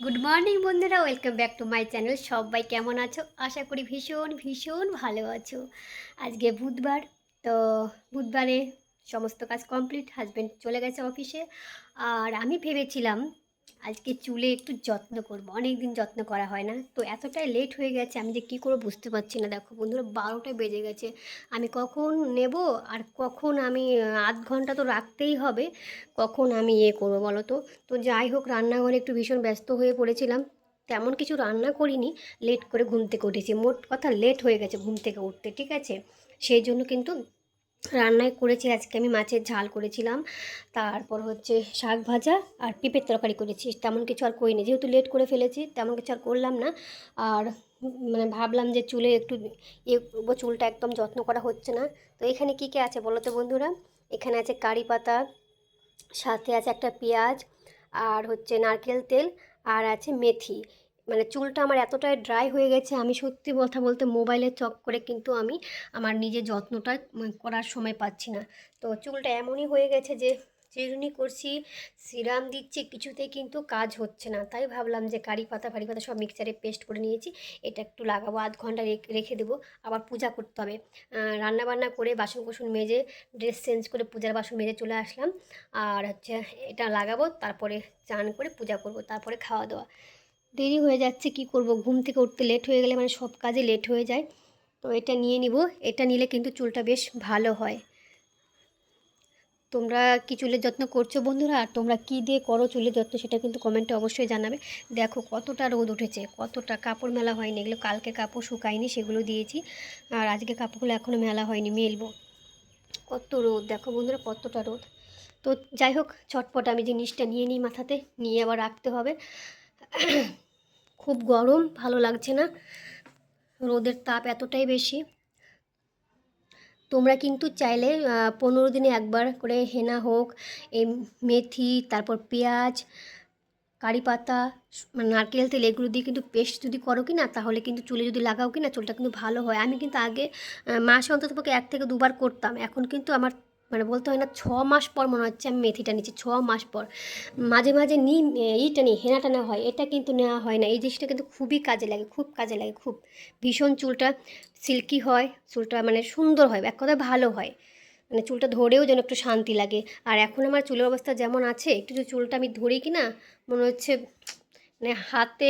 Good morning বন্ধুরা। Welcome back to my channel সবাই কেমন আছো? আশা করি ভীষণ ভীষণ ভালো আছো। আজকে বুধবার, তো বুধবারে সমস্ত কাজ কমপ্লিট হাজব্যান্ড চলে গেছে অফিসে আর আমি ভেবেছিলাম আজকে চুলে একটু যত্ন করব। অনেক দিন যত্ন করা হয় না। তো এতটাই লেট হয়ে গেছে, আমি যে কী করে বুঝতে পারছি না। দেখো বন্ধুরা, বারোটা বেজে গেছে। আমি কখন নেব আর কখন আমি আধ ঘণ্টা তো রাখতেই হবে, কখন আমি ইয়ে করব বলো তো? তো যাই হোক, রান্নাঘরে একটু ভীষণ ব্যস্ত হয়ে পড়েছিলাম। তেমন কিছু রান্না করিনি লেট করে ঘুম থেকে উঠেছি। মোট কথা লেট হয়ে গেছে ঘুম থেকে উঠতে, ঠিক আছে? সেই জন্য কিন্তু রান্নায় করেছি আজকে আমি মাছের ঝাল করেছিলাম। তারপর হচ্ছে শাক ভাজা আর পেঁপের তরকারি করেছি। তেমন কিছু আর করিনি যেহেতু লেট করে ফেলেছি তেমন কিছু আর করলাম না। আর মানে ভাবলাম যে চুলে একটু করব, চুলটা একদম যত্ন করা হচ্ছে না। তো এখানে কী কী আছে বলো তো বন্ধুরা? এখানে আছে কারি পাতা সাথে আছে একটা পেঁয়াজ আর হচ্ছে নারকেল তেল আর আছে মেথি। মানে চুলটা আমার এতটাই ড্রাই হয়ে গেছে, আমি সত্যি কথা বলতে মোবাইলে চক করে কিন্তু আমি আমার নিজের যত্নটা করার সময় পাচ্ছি না। তো চুলটা এমনই হয়ে গেছে যে চিরুনি করছি, সিরাম দিচ্ছি, কিছুতেই কিন্তু কাজ হচ্ছে না। তাই ভাবলাম যে কারি পাতা, ফারি পাতা সব মিক্সারে পেস্ট করে নিয়েছি, এটা একটু লাগাবো, আধ ঘণ্টা রেখে- দেবো, আবার পূজা করতে হবে। রান্না বান্না করে বাসন কোসন মেজে ড্রেস চেঞ্জ করে পূজার বাসন মেজে চলে আসলাম। আর হচ্ছে এটা লাগাবো, তারপরে চান করে পূজা করব, তারপরে খাওয়া দাওয়া দেরি হয়ে যাচ্ছে, কি করব? ঘুম থেকে উঠতে লেট হয়ে গেলে মানে সব কাজে লেট হয়ে যায়। তো এটা নিয়ে নিব। এটা নিলে কিন্তু চুলটা বেশ ভালো হয়। তোমরা কি চুলের যত্ন করছ বন্ধুরা? আর তোমরা কি দিয়ে করো চুলের যত্ন সেটা কিন্তু কমেন্টে অবশ্যই জানাবে। দেখো কতটা রোদ উঠেছে, কতটা কাপড় মেলা হয়নি। এগুলো কালকে কাপড় শুকায়নি, সেগুলো দিয়েছি। আর আজকে কাপড়গুলো এখনও মেলা হয়নি, মেলবো। কত রোদ, দেখো বন্ধুরা কতটা রোদ। তো যাই হোক, ছটপট আমি জিনিসটা নিয়ে নিই মাথাতে, নিয়ে আবার রাখতে হবে। খুব গরম, ভালো লাগছে না। রোদের তাপ এতটাই বেশি। তোমরা কিন্তু চাইলে পনেরো দিনে একবার করে হেনা হোক, এই মেথি, তারপর পেঁয়াজ, কারি পাতা মানে নারকেল, তেল, এগুলো দিয়ে কিন্তু পেস্ট যদি করো কি না তাহলে কিন্তু চুলে যদি লাগাও কি না চুলটা কিন্তু ভালো হয়। আমি কিন্তু আগে মাসে অন্তত পক্ষে এক থেকে দুবার করতাম। এখন কিন্তু আমার মানে বলতে হয় না, ছ মাস পর মনে হচ্ছে আমি মেথিটা নিচ্ছি, ছ মাস পর। মাঝে মাঝে নিই এইটা নিই হেনাটা নেওয়া হয়, এটা কিন্তু নেওয়া হয় না। এই জিনিসটা কিন্তু খুবই কাজে লাগে, খুব কাজে লাগে, খুব। ভীষণ চুলটা সিল্কি হয়, চুলটা মানে সুন্দর হয়, এক কথায় ভালো হয়। মানে চুলটা ধরেও যেন একটু শান্তি লাগে। আর এখন আমার চুলের অবস্থা যেমন আছে, একটু চুলটা আমি ধরি কি না মনে হচ্ছে মানে হাতে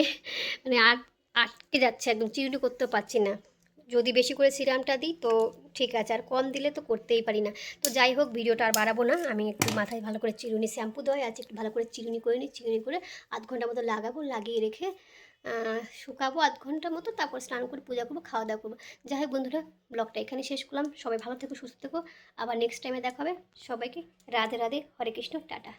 মানে আট, আটকে যাচ্ছে, একদম চিরুনি করতে পারছি না। যদি বেশি করে সিরামটা দিই, তো ঠিক আছে। আর কম দিলে তো করতেই পারি না। তো যাই হোক, ভিডিওটা আর বাড়াবো না। আমি একটু মাথায় ভালো করে চিরুনি শ্যাম্পু দেওয়া আছে, একটু ভালো করে চিরুনি করে নিই, চিরুনি করে আধ ঘণ্টা মতো লাগাবো, লাগিয়ে রেখে শুকাবো আধ ঘণ্টার মতো, তারপর স্নান করে পূজা করব, খাওয়া দাওয়া করব। যাই হোক বন্ধুরা, ব্লগটা এখানে শেষ করলাম। সবাই ভালো থেকো, সুস্থ থেকো। আবার নেক্সট টাইমে দেখা হবে। সবাইকে রাধে রাধে, হরে কৃষ্ণ, টাটা।